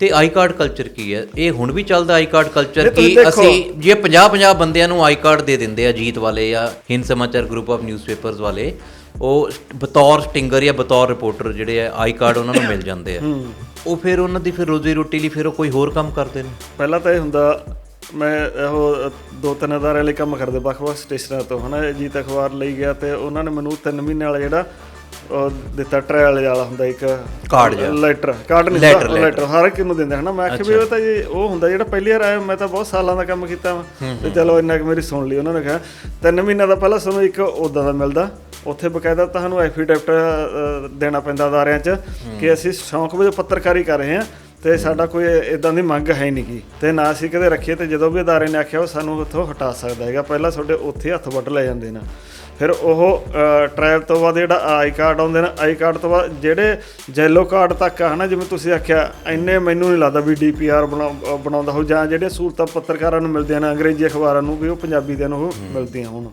ਤੇ I card culture ਕੀ ਹੈ? ਇਹ ਹੁਣ ਵੀ ਚੱਲਦਾ ਆਈ ਕਾਰਡ ਕਲਚਰ ਕੀ। ਅਸੀਂ ਜੇ 50 50 ਬੰਦਿਆਂ ਨੂੰ ਆਈ ਕਾਰਡ ਦੇ ਦਿੰਦੇ ਆ ਜੀਤ ਵਾਲੇ ਜਾਂ ਹਿੰਦ ਸਮਾਚਾਰ ਗਰੁੱਪ ਆਫ ਨਿਊਜ਼ਪੇਪਰਸ ਵਾਲੇ ਉਹ ਬਤੌਰ ਸਟਿੰਗਰ ਜਾਂ ਬਤੌਰ ਰਿਪੋਰਟਰ ਜਿਹੜੇ ਆ ਆਈ ਕਾਰਡ ਉਹਨਾਂ ਨੂੰ ਮਿਲ ਜਾਂਦੇ ਆ। ਉਹ ਫਿਰ ਉਹਨਾਂ ਦੀ ਫਿਰ ਰੋਜ਼ੀ ਰੋਟੀ ਲਈ ਫਿਰ ਉਹ ਕੋਈ ਹੋਰ ਕੰਮ ਕਰਦੇ ਨੇ? ਪਹਿਲਾਂ ਤਾਂ ਇਹ ਹੁੰਦਾ ਮੈਂ ਇਹੋ ਦੋ ਤਿੰਨ ਅਦਾਰਿਆਂ ਲਈ ਕੰਮ ਕਰਦੇ ਵੱਖ-ਵੱਖ ਸਟੇਸ਼ਨਾਂ ਤੋਂ ਹਨਾ ਜੀਤ ਅਖਬਾਰ ਲਈ ਗਿਆ ਤੇ ਉਹਨਾਂ ਨੇ ਮੈਨੂੰ 3 ਮਹੀਨੇ ਵਾਲਾ ਜਿਹੜਾ ਉਹ ਦਿੱਤਾ ਟ੍ਰਾਇਲ ਵਾਲਾ ਹੁੰਦਾ ਇੱਕ ਕਾਰਡ ਜਿਹਾ। ਲੈਟਰ ਕਾਰਡ ਨਹੀਂ ਹੁੰਦਾ ਲੈਟਰ ਹਰ ਇੱਕ ਨੂੰ ਦਿੰਦੇ ਹਨਾ? ਮੈਂ ਆਖਿਆ ਵੀ ਉਹ ਤਾਂ ਜੀ ਉਹ ਹੁੰਦਾ ਜਿਹੜਾ ਪਹਿਲੀ ਵਾਰ ਆਇਆ ਮੈਂ ਤਾਂ ਬਹੁਤ ਸਾਲਾਂ ਦਾ ਕੰਮ ਕੀਤਾ ਵਾ। ਤੇ ਚਲੋ ਇੰਨਾ ਕਿ ਮੇਰੀ ਸੁਣ ਲਈ ਉਹਨਾਂ ਨੇ ਕਿਹਾ। ਤਿੰਨ ਮਹੀਨਿਆਂ ਦਾ ਪਹਿਲਾਂ ਤੁਹਾਨੂੰ ਇੱਕ ਉਦਾਂ ਦਾ ਮਿਲਦਾ। ਉੱਥੇ ਬਕਾਇਦਾ ਤੁਹਾਨੂੰ ਐਫੀਡੈਵਿਟ ਦੇਣਾ ਪੈਂਦਾ ਅਦਾਰਿਆਂ 'ਚ ਕਿ ਅਸੀਂ ਸ਼ੌਂਕ ਵਜੋਂ ਪੱਤਰਕਾਰੀ ਕਰ ਰਹੇ ਹਾਂ। ਤੇ ਸਾਡਾ ਕੋਈ ਇਦਾਂ ਦੀ ਮੰਗ ਹੈ ਨਹੀਂ ਗੀ। ਤੇ ਨਾ ਅਸੀਂ ਕਦੇ ਰੱਖੀਏ ਤੇ ਜਦੋਂ ਵੀ ਅਦਾਰੇ ਨੇ ਆਖਿਆ ਉਹ ਸਾਨੂੰ ਉੱਥੋਂ ਹਟਾ ਸਕਦਾ ਹੈਗਾ। ਪਹਿਲਾਂ ਤੁਹਾਡੇ ਉੱਥੇ ਹੱਥ ਵੱਢ ਲੈ ਜਾਂਦੇ ਨੇ। ਫਿਰ ਉਹ ਟ੍ਰਾਇਲ ਤੋਂ ਬਾਅਦ ਜਿਹੜਾ ਆਈ ਕਾਰਡ ਆਉਂਦੇ ਨੇ, ਆਈ ਕਾਰਡ ਤੋਂ ਬਾਅਦ ਜਿਹੜੇ ਜੈਲੋ ਕਾਰਡ ਤੱਕ ਆ ਹਨਾ, ਜਿਵੇਂ ਤੁਸੀਂ ਆਖਿਆ, ਇੰਨੇ ਮੈਨੂੰ ਨਹੀਂ ਲੱਗਦਾ ਵੀ ਡੀਪੀਆਰ ਬਣਾਉਂਦਾ ਹੋ ਜਾਂ ਜਿਹੜੇ ਸਹੂਲਤਾਂ ਪੱਤਰਕਾਰਾਂ ਨੂੰ ਮਿਲਦੀਆਂ ਨੇ, ਅੰਗਰੇਜ਼ੀ ਅਖਬਾਰਾਂ ਨੂੰ ਵੀ, ਉਹ ਪੰਜਾਬੀ ਦੇ ਨੂੰ ਉਹ ਮਿਲਦੀਆਂ ਹੁਣ।